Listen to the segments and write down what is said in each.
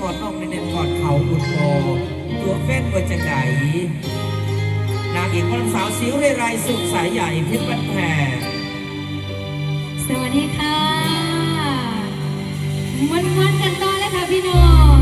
กอดน้องเน้นกอดเขาบุญโบตัวแฟนว่าจะไหนนางเอกคนสาวสิวเรไรสุขสายใหญ่พิมบันแพสวัสดีค่ะมันมันกันต่อเลยค่ะพี่น้อง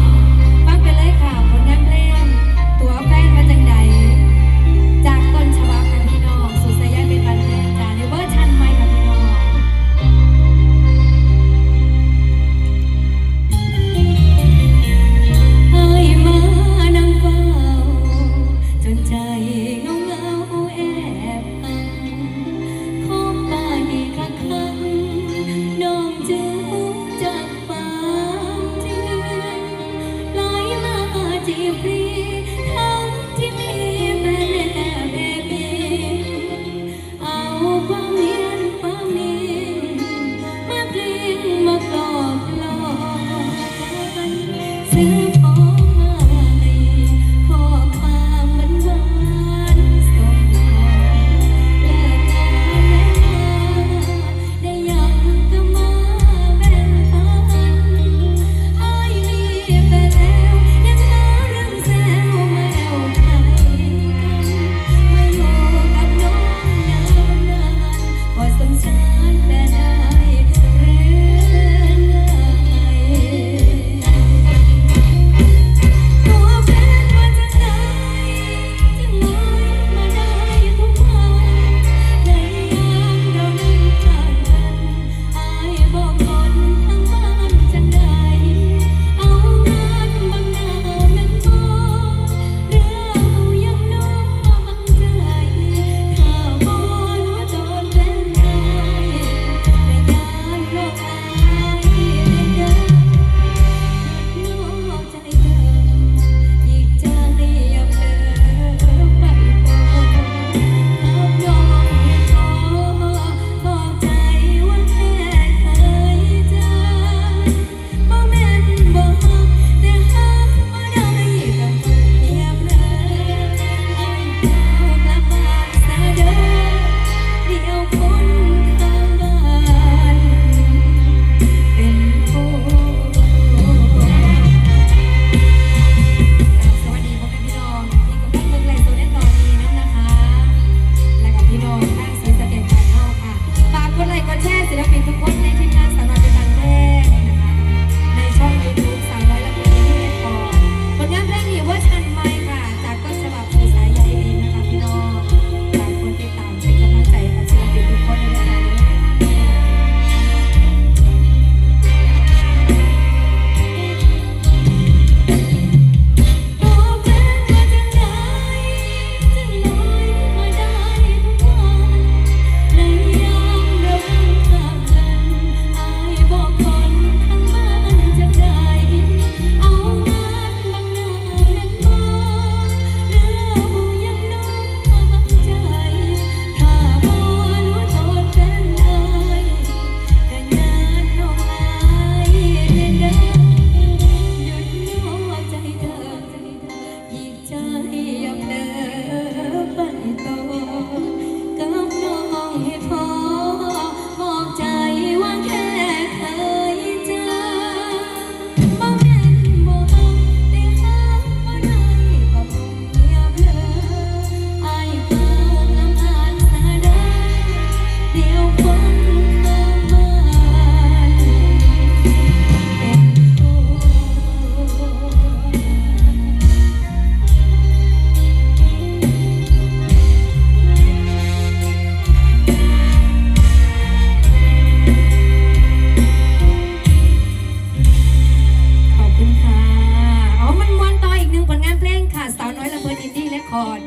คร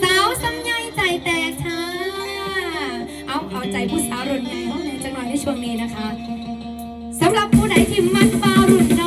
สาวสำยายใจแตกช้าเอาเอาใจผู้สาวรุ่นใหญ่เขาในจังหวะในช่วงนี้นะคะสำหรับผู้ใดที่มันฟ้ารุ่น